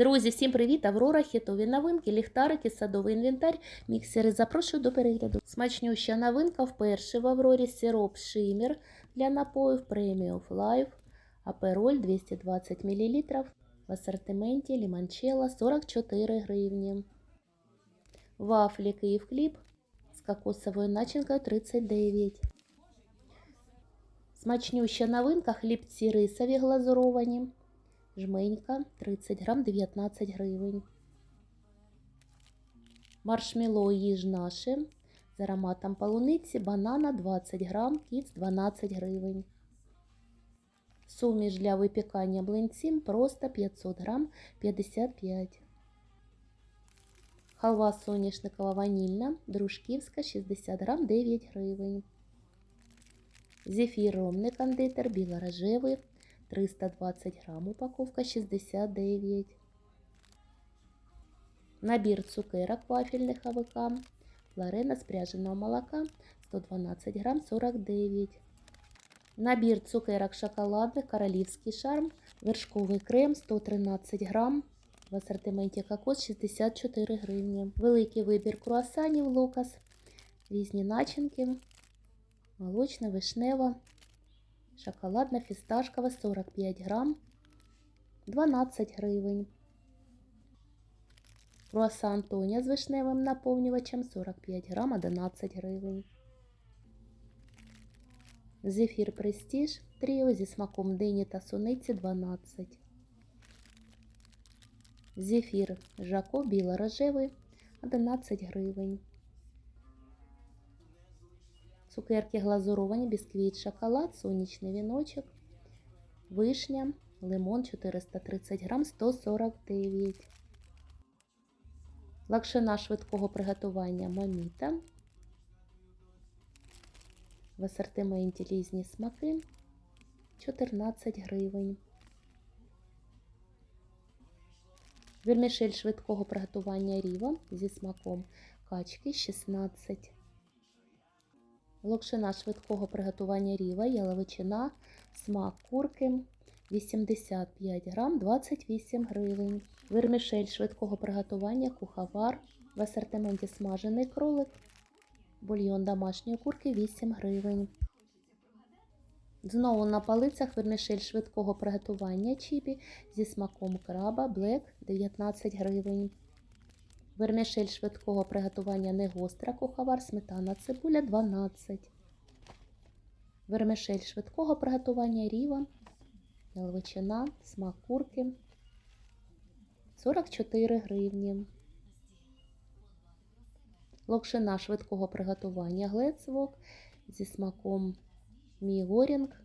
Друзі, всім привіт! Аврора, хітові новинки, ліхтарики, садовий інвентар, міксери. Запрошую до перегляду. Смачнюща новинка вперше в Аврорі сироп Шиммер для напоїв Premium Life, Апероль 220 мл в асортименті лімончелло 44 гривні. Вафлі Київ Хліб з кокосовою начинкою 39. Смачнюща новинка хлібці рисові глазуровані. Жменька 30 грам 19 гривень. Маршмеллоу їж наше з ароматом полуниці, банана 20 грам, кіц 12 гривень. Суміш для випікання блинців просто 500 грам 55. Халва соняшникова ванільна, дружківська 60 грам 9 гривень. Зефір ромний кондитер білорожевий 320 грам, упаковка 69. Набір цукерок вафельних АВК. Ларена з пряженого молока 112 грам 49. Набір цукерок шоколадних королівський шарм. Вершковий крем 113 грам. В асортименті кокос 64 гривні. Великий вибір круасанів лукас. Різні начинки. Молочна, вишнева. Шоколадна фісташкова 45 грам 12 гривень. Круасан Тоня з вишневим наповнювачем 45 грам 11 гривень. Зефір Престіж Тріо зі смаком дині та суниці 12. Зефір Жако біло-рожевий 11 гривень. Цукерки глазуровані, бісквіт, шоколад, сонячний віночок, вишня, лимон 430 грам 149. Лакшина швидкого приготування маміта. В асортименті різні смаки 14 гривень. Вірмішель швидкого приготування ріва зі смаком качки 16 Локшина швидкого приготування ріва, яловичина, смак курки 85 грам 28 гривень. Вермішель швидкого приготування куховар в асортименті смажений кролик, бульйон домашньої курки 8 гривень. Знову на палицях вермішель швидкого приготування чіпі зі смаком краба Блек 19 гривень. Вермішель швидкого приготування негостра куховар, сметана цибуля 12. Вермішель швидкого приготування ріва, яловичина, смак курки 44 гривні. Локшина швидкого приготування глецвок зі смаком мігорінг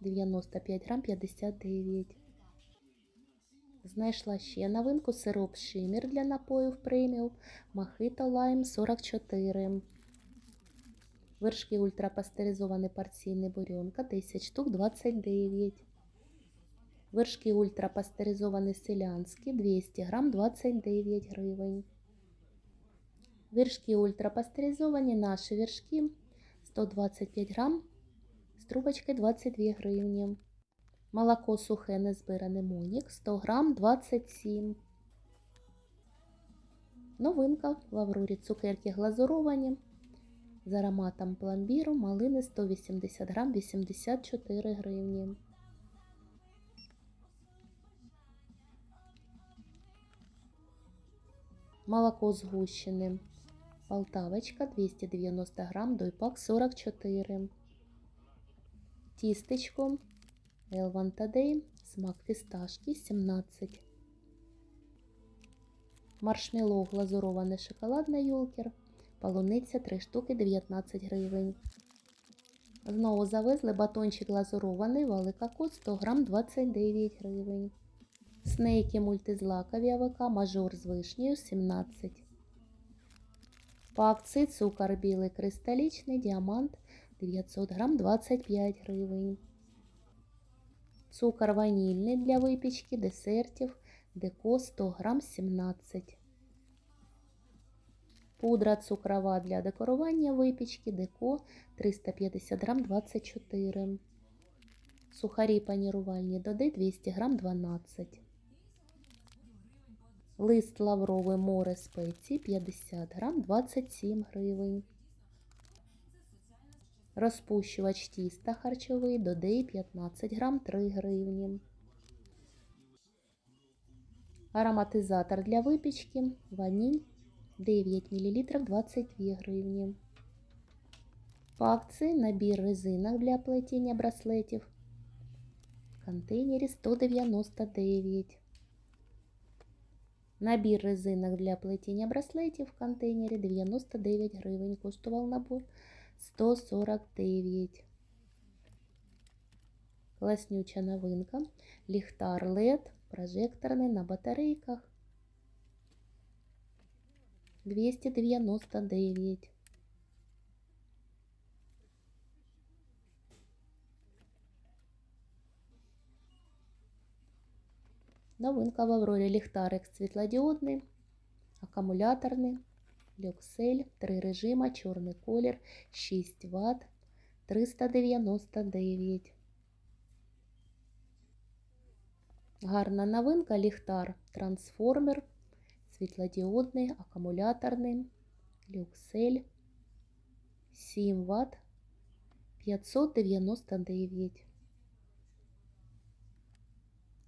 95 грам 59. Знайшла ще новинку сироп Шиммер для напоїв преміум Мохито Лайм 44. Вершки ультрапастеризований порційний бурьонка 10 штук 29. Вершки ультрапастеризований селянські 200 грам 29 гривень. Вершки ультрапастеризовані наші вершки 125 грам з трубочкою 22 гривні. Молоко сухе незбиране Монік 100 грам 27. Новинка в Аврорі цукерки глазуровані з ароматом пломбіру, малини 180 грам 84 гривні. Молоко згущене. Полтавочка 290 грам, дойпак 44. Тістечко Елван Тадей, смак фісташки 17. Маршмеллоу глазуроване шоколадне юлкер. Полуниця 3 штуки 19 гривень. Знову завезли батончик глазурований, велика кот 100 грам 29 гривень. Снейки мультизлакові АВК, мажор з вишнею 17. По акції цукор білий кристалічний, діамант 900 грам 25 гривень. Цукор ванільний для випічки, десертів, деко 100 грам 17. Пудра цукрова для декорування випічки, деко 350 грам 24. Сухарі панірувальні доди 200 грам 12. Лист лавровий море спеції 50 грам 27 гривень. Розпущувач тіста харчовий додей 15 грам 3 гривні. Ароматизатор для випічки ваніль 9 мл 22 гривні. По набір резинок для плетіння браслетів в контейнері 199. Набір резинок для плетіння браслетів в контейнері 99 гривень. Коштував набор 149. Класнюча новинка. Ліхтар LED прожекторний на батарейках 299. Новинка в Аврорі ліхтарик світлодіодний, акумуляторний, Люксель, три режима, чорний колір, 6 Вт, 399. Гарна новинка ліхтар трансформер, світлодіодний, акумуляторний, люксель, 7 Вт, 599.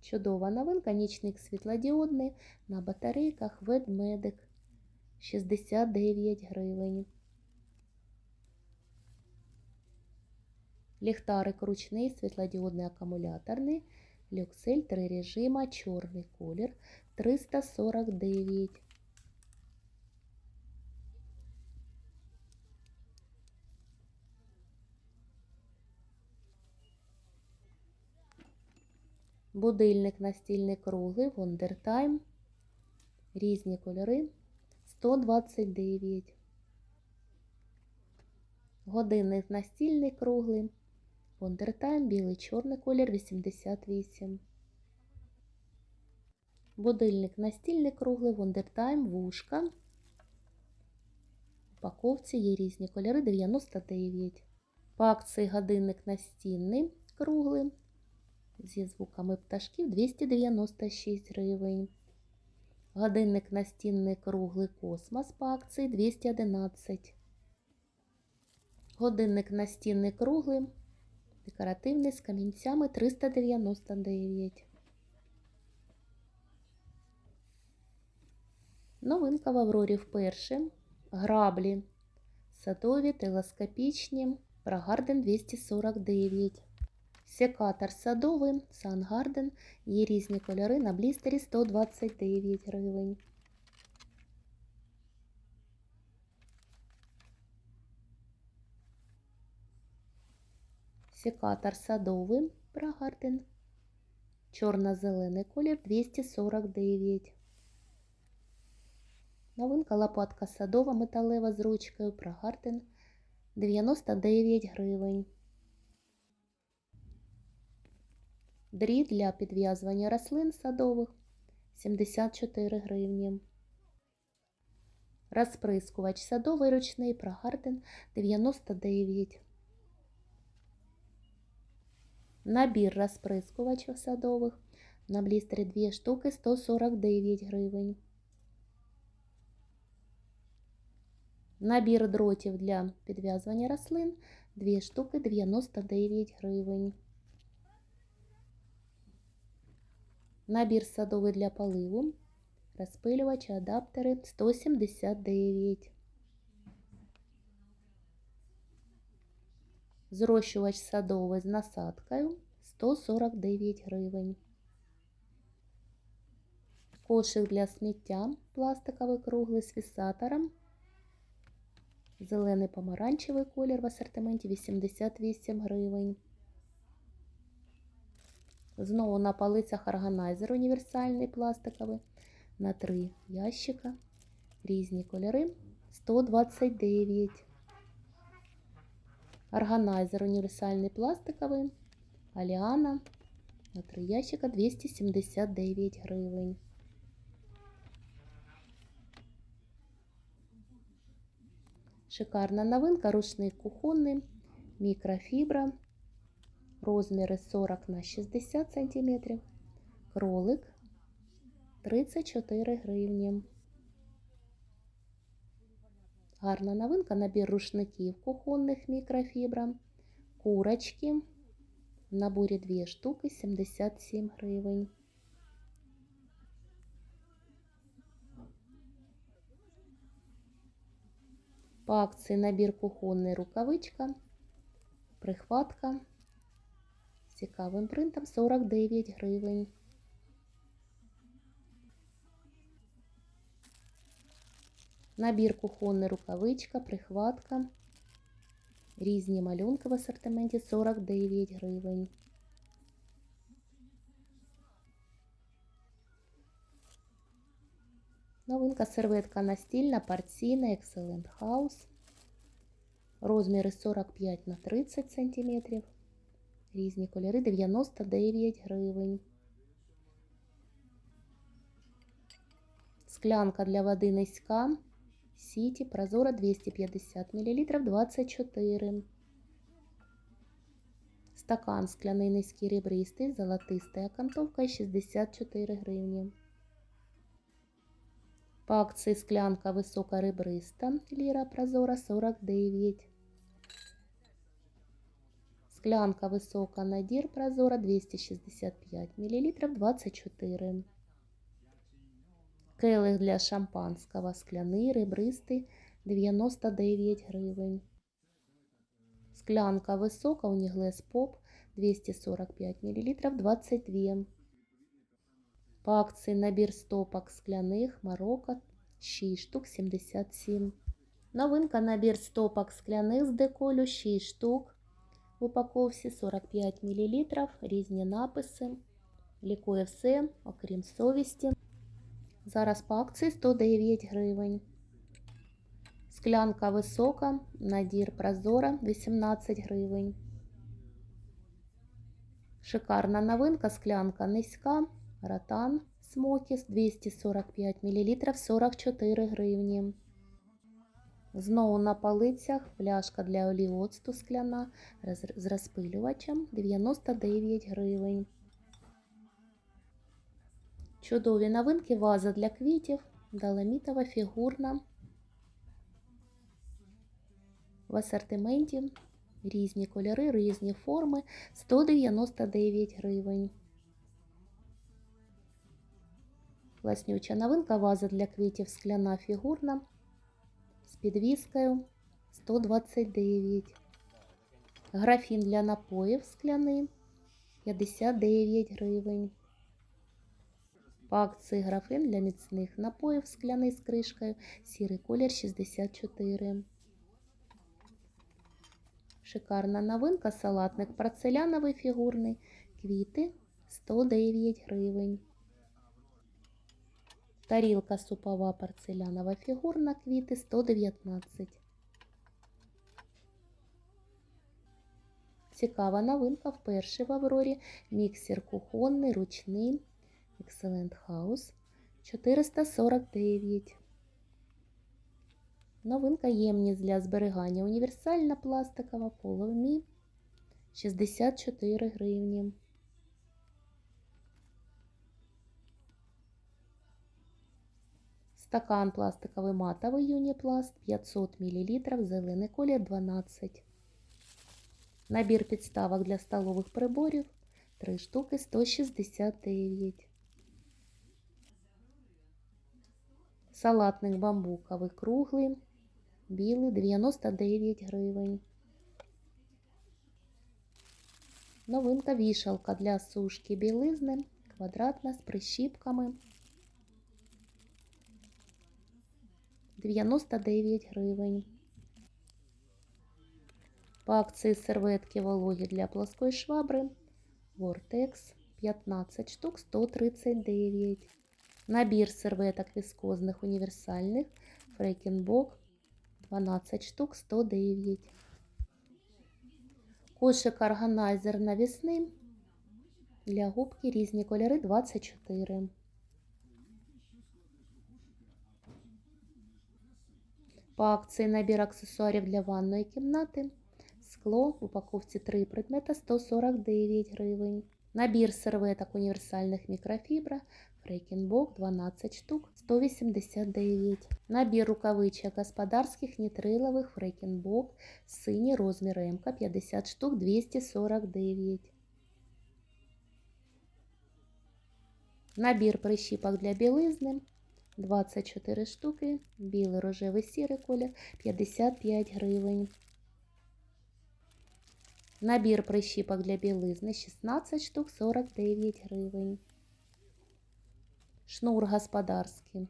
Чудова новинка, нічник світлодіодний на батарейках ведмедик 69 гривень. Ліхтарик ручний, світлодіодний акумуляторний, люксель 3 режима, чорний колір 349. Будильник настільний круглий Wondertime. Різні кольори 129. Годинник настільний круглий. Wondertime білий чорний колір 88. Будильник настільний круглий Wondertime вушка. В упаковці є різні кольори 99. По акції годинник настільний круглий зі звуками пташків 296 гривень. Годинник настінний круглий космос по акції 211. Годинник настінний круглий, декоративний з камінцями 399. Новинка в Аврорі вперше. Граблі садові, телескопічні, Прагарден 249. Секатор садовий, Сангарден. Є різні кольори на блістері 129 гривень. Секатор садовий, Прагарден. Чорно-зелений колір 249. Новинка лопатка садова металева з ручкою Прагарден 99 гривень. Дріт для підв'язування рослин садових 74 гривні. Розприскувач садовий ручний Прагарден 99. Набір розприскувачів садових на блістері 2 штуки 149 гривень. Набір дротів для підв'язування рослин 2 штуки 99 гривень. Набір садовий для поливу, розпилювачі, адаптери 179. Зрощувач садовий з насадкою 149 гривень. Кошик для сміття пластиковий круглий з фісатором. Зелений помаранчевий колір в асортименті 88 гривень. Знову на полицях органайзер універсальний пластиковий на три ящика. Різні кольори 129. Органайзер універсальний пластиковий. Аліана на три ящика 279 гривень. Шикарна новинка, рушник кухонний, мікрофібра розміри 40 на 60 см, кролик 34 гривні. Гарна новинка, набір рушників кухонних мікрофібра, курочки. В наборі 2 штуки 77 гривень. По акції набір кухонний рукавичка, прихватка цікавим принтом 49 гривень. Набір кухонний рукавичка, прихватка. Різні малюнки в асортименті 49 гривень. Новинка серветка настільна, порційна, Excellent House. Розміри 45 на 30 см. Різні кольори 99 гривень. Склянка для води низька. Сіті прозора 250 мл 24. Стакан скляний низький ребристий, золотистая окантовка 64 гривні. По акції склянка висока ребриста, ліра прозора 49. Склянка висока надір прозора 265 мл 24. Келих для шампанського скляний ребристий 99 гривень. Склянка висока Уніглес Поп 245 мл 22. По акції набір стопок скляних Марокко 6 штук 77. Новинка набір стопок скляних з деколю 6 штук. В упаковці 45 мл. Різні написи. Лікує все, окрім совісті. Зараз по акції 109 гривень. Склянка висока, надір прозора 18 гривень. Шикарна новинка, склянка низька, ротан смокіс 245 мл 44 гривні. Знову на полицях пляшка для оліоцту скляна з розпилювачем 99 гривень. Чудові новинки ваза для квітів, доломітова фігурна. В асортименті різні кольори, різні форми 199 гривень. Класнюча новинка ваза для квітів скляна фігурна підвіскою 129. Графін для напоїв скляний 59 гривень. По акції графин для міцних напоїв скляний з кришкою, сірий колір 64. Шикарна новинка, салатник порцеляновий фігурний, квіти 109 гривень. Тарілка супова порцелянова фігурна, квіти 119. Цікава новинка вперше в Аврорі. Міксер кухонний, ручний. Excellent House 449. Новинка ємність для зберігання. Універсальна пластикова половмі 64 гривні. Стакан пластиковий матовий Юніпласт 500 мл, зелений колір 12. Набір підставок для столових приборів 3 штуки 169. Салатник бамбуковий круглий, білий 99 гривень. Новинка вішалка для сушки білизни, квадратна з прищіпками 99 гривень. По акції серветки вологі для плоскої швабри Vortex 15 штук 139. Набір серветок віскозних універсальних Фрейкенбок 12 штук 109. Кошик органайзер навісний для губки різні кольори 24. По акції набір аксесуарів для ванної кімнати. Скло в упаковці 3 предмета 149 гривень. Набір серветок універсальних мікрофібра Фрейкінбок 12 штук 189. Набір рукавичок господарських нітрилових Фрейкінбок синій розмір М 50 штук 249. Набір прищіпок для білизни 24 штуки, білий, рожевий, сірий колір 55 гривень. Набір прищіпок для білизни 16 штук 49 гривень. Шнур господарський.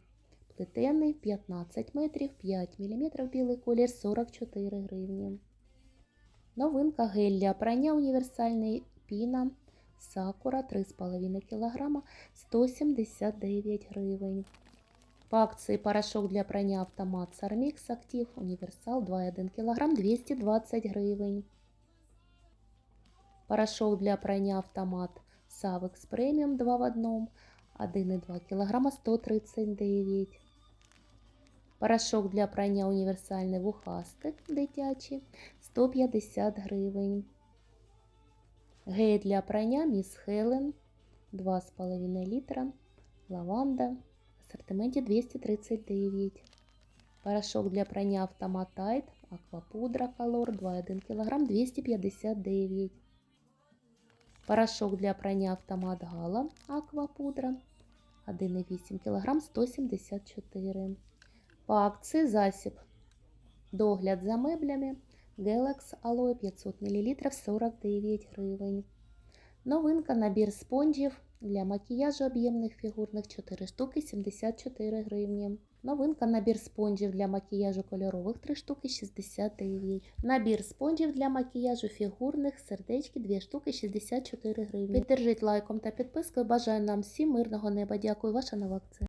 Плетений 15 метрів, 5 мм білий колір 44 гривні. Новинка гель для прання універсальний піна Сакура 3,5 кг 179 гривень. По акції порошок для прання автомат Сармікс Актив Універсал 2,1 кг 220 гривень. Порошок для прання автомат Савекс Преміум 2 в 1 1,2 кг 139. Порошок для прання універсальний вухастик дитячий 150 гривень. Гель для прання Міс Хелен 2,5 літра. Лаванда асортименті 239. Порошок для прання автомат Тайт Аквапудра Колор 2,1 кг 259. Порошок для прання автомат Гала Аквапудра 1,8 кг 174. По акції засіб догляд за меблями Galax Aloe 500 мл 49 гривень. Новинка набір спонжів для макіяжу об'ємних фігурних 4 штуки 74 гривні. Новинка набір спонжів для макіяжу кольорових 3 штуки 69. Набір спонжів для макіяжу фігурних сердечки 2 штуки 64 гривні. Піддержіть лайком та підпискою. Бажаю нам всім мирного неба. Дякую, ваша нова акція.